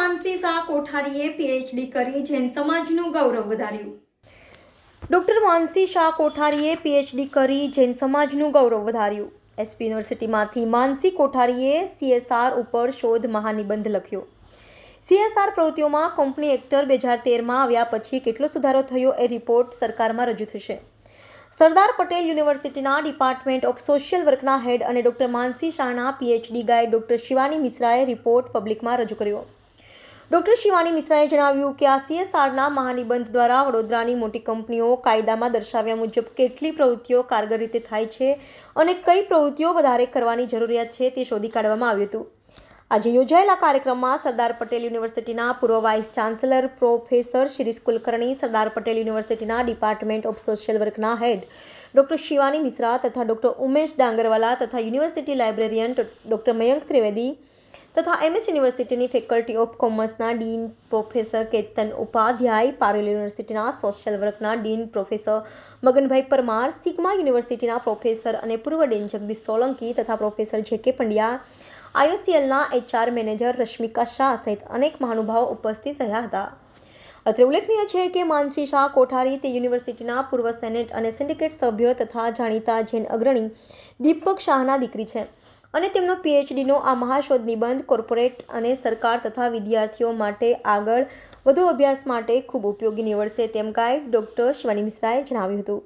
માનસી શાહ કોઠારીએ પીએચડી કરી, જૈન સમાજનું ગૌરવ વધાર્યું. ડૉક્ટર માનસી શાહ કોઠારીએ પીએચડી કરી, જૈન સમાજનું ગૌરવ વધાર્યું. એસપી યુનિવર્સિટીમાંથી માનસી કોઠારીએ સીએસઆર ઉપર શોધ મહાનિબંધ લખ્યો. સીએસઆર પ્રવૃત્તિઓમાં કંપની એક્ટર બે હજાર તેરમાં આવ્યા પછી કેટલો સુધારો થયો એ રિપોર્ટ સરકારમાં રજૂ થશે. સરદાર પટેલ યુનિવર્સિટીના ડિપાર્ટમેન્ટ ઓફ સોશિયલ વર્કના હેડ અને ડૉક્ટર માનસી શાહના પીએચડી ગાઈડ ડૉક્ટર શિવાની મિશ્રાએ રિપોર્ટ પબ્લિકમાં રજૂ કર્યો. ડૉક્ટર શિવાની મિશ્રાએ જણાવ્યું કે આ સીએસઆરના મહાનિબંધ દ્વારા વડોદરાની મોટી કંપનીઓ કાયદામાં દર્શાવ્યા મુજબ કેટલી પ્રવૃત્તિઓ કારગર રીતે થાય છે અને કઈ પ્રવૃત્તિઓ વધારે કરવાની જરૂરિયાત છે તે શોધી કાઢવામાં આવ્યું હતું. આજે યોજાયેલા કાર્યક્રમમાં સરદાર પટેલ યુનિવર્સિટીના પૂર્વ vice chancellor professor Shirish Kulkarni, Sardar Patel યુનિવર્સિટીના ડિપાર્ટમેન્ટ ઓફ સોશિયલ વર્કના હેડ ડૉક્ટર શિવાની મિશ્રા તથા ડૉક્ટર ઉમેશ ડાંગરવાલા તથા university librarian doctor Mayank Trivedi તથા એમએસ યુનિવર્સિટીની ફેકલ્ટી ઓફ કોમર્સના ડીન પ્રોફેસર કેતન ઉપાધ્યાય પારેલ યુનિવર્સિટીના social વર્કના dean professor Maganbhai Parmar Sigma યુનિવર્સિટીના પ્રોફેસર અને પૂર્વ ડીન જગદીશ સોલંકી તથા પ્રોફેસર જે કે પંડ્યા આઈઓસીએલના એચઆર મેનેજર રશ્મિકા શાહ સહિત અનેક મહાનુભાવો ઉપસ્થિત રહ્યા હતા. અત્રે ઉલ્લેખનીય છે કે માનસી શાહ કોઠારી તે યુનિવર્સિટીના પૂર્વ સેનેટ અને સિન્ડિકેટ સભ્ય તથા જાણીતા જૈન અગ્રણી દીપક શાહના દીકરી છે. અને તેમનો પીએચડીનો આ મહાશોધ નિબંધ કોર્પોરેટ અને સરકાર તથા વિદ્યાર્થીઓ માટે આગળ વધુ અભ્યાસ માટે ખૂબ ઉપયોગી નીવડશે તેમ ગાઈડ ડૉક્ટર શિવાની મિશ્રાએ જણાવ્યું હતું.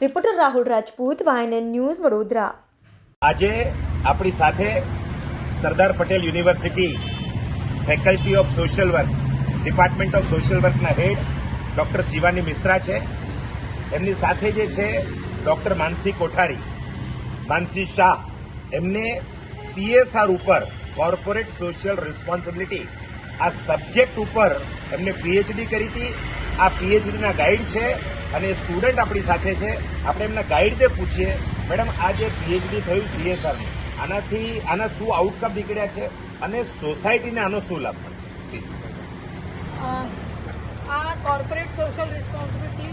Reporter Rahul Rajput YNN news Vadodara. આજે આપણી સાથે Sardar Patel university faculty of social work, department of social વર્કના head doctor Shivani Mishra છે. એમની સાથે જે છે ડોક્ટર માનસી કોઠારી. માનસી શાહ. એમને સીએસઆર ઉપર કોર્પોરેટ સોશિયલ રિસ્પોન્સિબિલિટી આ સબ્જેક્ટ ઉપર એમને પીએચડી કરી હતી. આ પીએચડીના ગાઈડ છે અને સ્ટુડન્ટ આપણી સાથે છે. આપણે એમના ગાઈડને પૂછીએ, મેડમ આ જે પીએચડી થયું સીએસઆરનું આનાથી, આના શું આઉટકમ નીકળ્યા છે? અને સોસાયટીને આનો શું લાભ મળશે? આ કોર્પોરેટ સોશિયલ રિસ્પોન્સિબિલિટી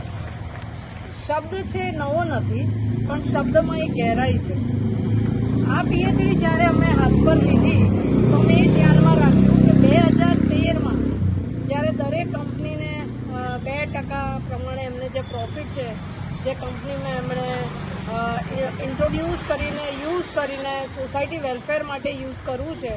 શબ્દ છે નવો નથી, પણ શબ્દમાં એ ગહેરાઈ છે. આ પીએચડી જ્યારે અમે હાથ પર લીધી, તો મેં ધ્યાનમાં રાખ્યું કે બે હજાર તેરમાં જ્યારે દરેક કંપનીને બે ટકા પ્રમાણે એમને જે પ્રોફિટ છે, જે કંપનીમાં એમણે ઇન્ટ્રોડ્યુસ કરીને યુઝ કરીને સોસાયટી વેલફેર માટે યુઝ કરવું છે,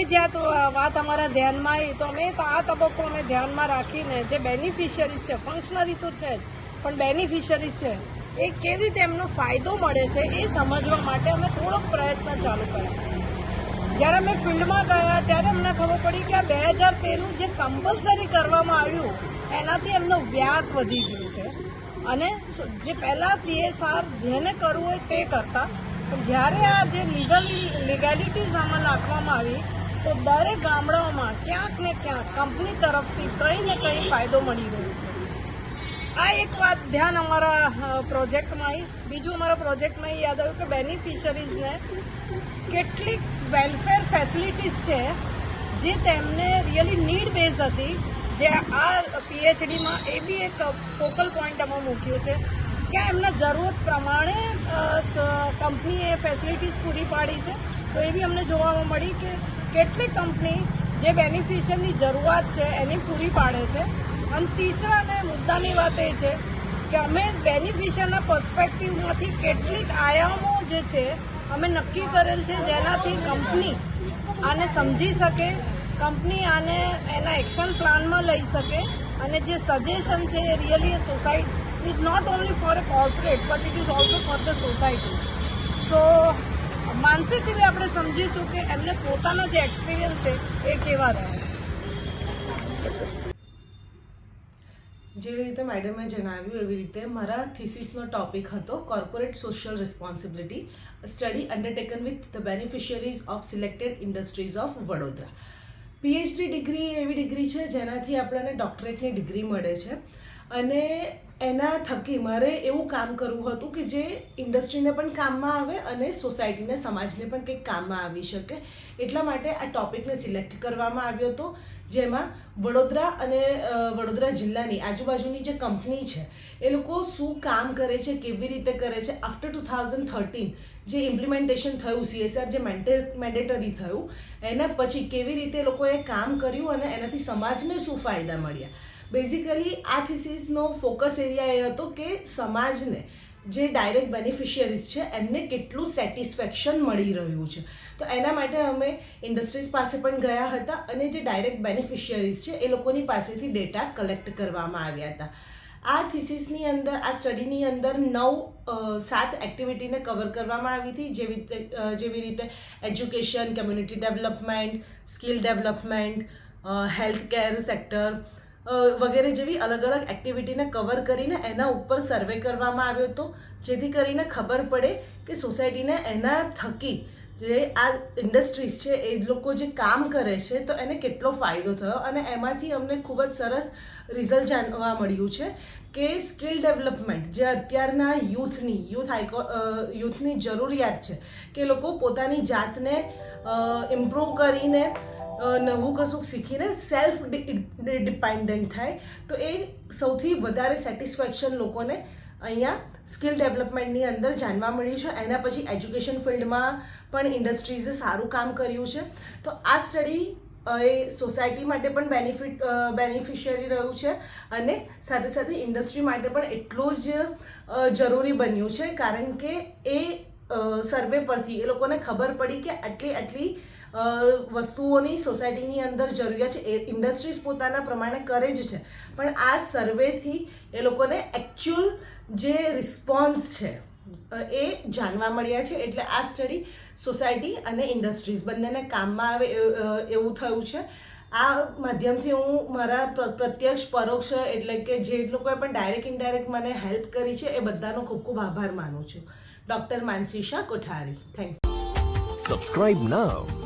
એ જ્યાં વાત અમારા ધ્યાનમાં આવી. તો અમે આ તબક્કો અમે ધ્યાનમાં રાખીને જે બેનિફિશિયરીઝ છે ફંક્શનરી તો છે જ. પણ બેનિફિશિયરીઝ છે. એ કેવી રીતે એમનો ફાયદો મળે છે એ સમજવા માટે અમે થોડોક પ્રયત્ન ચાલુ કર્યા. જ્યારે અમે ફિલ્ડમાં ગયા, ત્યારે અમને ખબર પડી કે આ બે હજાર તેરનું જે કમ્પલસરી કરવામાં આવ્યું, એનાથી એમનો વ્યાસ વધી ગયો છે. અને જે પહેલાં સીએસઆર જેને કરવું હોય તે કરતા, પણ જ્યારે આ જે લીગલ લીગેલિટીઝ આમાં નાખવામાં આવી, તો દરેક ગામડાઓમાં ક્યાંક ને ક્યાંક કંપની તરફથી કંઈ ને કંઈ ફાયદો મળી રહ્યો છે. આ એક વાત ધ્યાન અમારા પ્રોજેક્ટમાં બીજું અમારા પ્રોજેક્ટમાં એ યાદ આવ્યું કે બેનિફિશરીઝને કેટલીક વેલફેર ફેસિલિટીઝ છે જે તેમને રિયલી નીડ બેઝ હતી. જે આ પીએચડીમાં એ બી એક ફોકલ પોઈન્ટ અમે મૂક્યું છે. કે એમના જરૂરત પ્રમાણે કંપનીએ ફેસિલિટીઝ પૂરી પાડી છે. તો એ બી અમને જોવામાં મળી કે કેટલી કંપની જે બેનિફિશિયરની જરૂરિયાત છે એની પૂરી પાડે છે. અને તીસરા અને મુદ્દાની વાત એ છે કે અમે બેનિફિશિયરના પર્સપેક્ટિવમાંથી કેટલીક આયામો જે છે, અમે નક્કી કરેલ છે જેનાથી કંપની આને સમજી શકે કંપની આને એના એક્શન પ્લાનમાં લઈ શકે અને જે સજેશન છે એ really a society is not only for a corporate but it is also for the society so માનસિકલી આપણે સમજીશું કે એમને પોતાના જે એક્સપિરિયન્સ છે, એ કેવા રહ્યા જેવી રીતે મેડમે જણાવ્યું એવી રીતે મારા થિસિસનો ટોપિક હતો corporate social responsibility study undertaken with the beneficiaries of selected industries of Vadodara. PhD degree એવી ડિગ્રી છે જેનાથી આપણને ડોક્ટરેટની ડિગ્રી મળે છે. અને એના થકી મારે એવું કામ કરવું હતું કે જે ઇન્ડસ્ટ્રીને પણ કામમાં આવે અને સોસાયટીને, સમાજને પણ કંઈક કામમાં આવી શકે. એટલા માટે આ ટોપિકને સિલેક્ટ કરવામાં આવ્યો હતો, જેમાં વડોદરા અને વડોદરા જિલ્લાની આજુબાજુની જે કંપની છે, એ લોકો શું કામ કરે છે, કેવી રીતે કરે છે આફ્ટર ટુ થાઉઝન્ડ થર્ટીન જે ઇમ્પ્લિમેન્ટેશન થયું સીએસઆર જે મેન્ડેટરી થયું, એના પછી કેવી રીતે લોકોએ કામ કર્યું અને એનાથી સમાજને શું ફાયદા મળ્યા. બેઝિકલી આ થિસિસનો ફોકસ એરિયા એ હતો કે સમાજને જે ડાયરેક્ટ બેનિફિશિયરીઝ છે, એમને કેટલું સેટિસ્ફેક્શન મળી રહ્યું છે. તો એના માટે અમે ઇન્ડસ્ટ્રીઝ પાસે પણ ગયા હતા અને જે ડાયરેક્ટ બેનિફિશિયરીઝ છે, એ લોકોની પાસેથી ડેટા કલેક્ટ કરવામાં આવ્યા હતા. આ થિસિસની અંદર, આ સ્ટડીની અંદર નવ સાત એક્ટિવિટીને કવર કરવામાં આવી હતી. જેવી જેવી રીતે education community development skill development health care sector વગેરે જેવી અલગ અલગ એક્ટિવિટીને કવર કરીને એના ઉપર સર્વે કરવામાં આવ્યો હતો. જેથી કરીને ખબર પડે કે સોસાયટીને એના થકી જે આ ઇન્ડસ્ટ્રીઝ છે, એ લોકો જે કામ કરે છે, તો એને કેટલો ફાયદો થયો અને એમાંથી અમને ખૂબ જ સરસ રિઝલ્ટ જાણવા મળ્યું છે કે સ્કિલ ડેવલપમેન્ટ જે અત્યારના યુથની યુથ આઇકો યુથની જરૂરિયાત છે કે લોકો પોતાની જાતને ઇમ્પ્રૂવ કરીને નવું કશુંક શીખીને સેલ્ફ ડિપેન્ડન્ટ થાય. તો એ સૌથી વધારે સેટિસ્ફેક્શન લોકોને અહીંયા સ્કિલ ડેવલપમેન્ટની અંદર જાણવા મળ્યું છે. એના પછી એજ્યુકેશન ફિલ્ડમાં પણ ઇન્ડસ્ટ્રીઝે સારું કામ કર્યું છે. તો આ સ્ટડી એ સોસાયટી માટે પણ બેનિફિટ બેનિફિશિયરી રહ્યું છે અને સાથે સાથે ઇન્ડસ્ટ્રી માટે પણ એટલું જ જરૂરી બન્યું છે. કારણ કે એ સર્વે પરથી એ લોકોને ખબર પડી કે આટલી આટલી વસ્તુઓની સોસાયટીની અંદર જરૂરિયાત છે. એ ઇન્ડસ્ટ્રીઝ પોતાના પ્રમાણે કરે જ છે. પણ આ સર્વેથી એ લોકોને એકચ્યુઅલ જે રિસ્પોન્સ છે એ જાણવા મળ્યા છે. એટલે આ સ્ટડી સોસાયટી અને ઇન્ડસ્ટ્રીઝ બંનેને કામમાં આવે એવું થયું છે. આ માધ્યમથી હું મારા પ્ર- પ્રત્યક્ષ, પરોક્ષ એટલે કે જે લોકોએ પણ ડાયરેક્ટ ઇનડાયરેક્ટ મને હેલ્પ કરી છે, એ બધાનો ખૂબ ખૂબ આભાર માનું છું. Doctor Mansi Shah Kothari thank you Subscribe now.